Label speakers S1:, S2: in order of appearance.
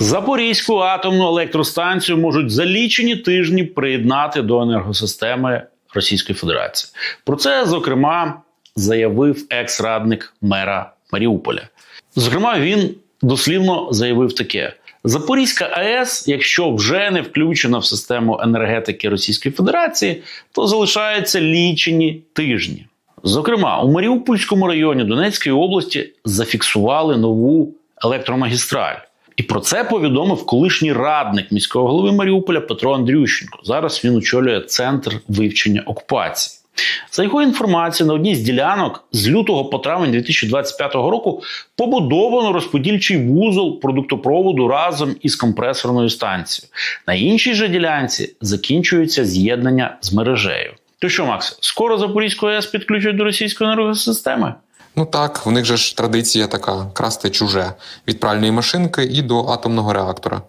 S1: Запорізьку атомну електростанцію можуть за лічені тижні приєднати до енергосистеми Російської Федерації. Про це, зокрема, заявив екс-радник мера Маріуполя. Зокрема, він дослівно заявив таке: Запорізька АЕС, якщо вже не включена в систему енергетики Російської Федерації, то залишаються лічені тижні. Зокрема, у Маріупольському районі Донецької області зафіксували нову електромагістраль. І про це повідомив колишній радник міського голови Маріуполя Петро Андрющенко. Зараз він очолює центр вивчення окупації. За його інформацією, на одній з ділянок з лютого по травень 2025 року побудовано розподільчий вузол продуктопроводу разом із компресорною станцією. На іншій же ділянці закінчується з'єднання з мережею. То що, Макс, скоро Запорізьку АЕС підключать до російської енергосистеми?
S2: Ну так, в них же ж традиція така красти чуже від пральної машинки і до атомного реактора.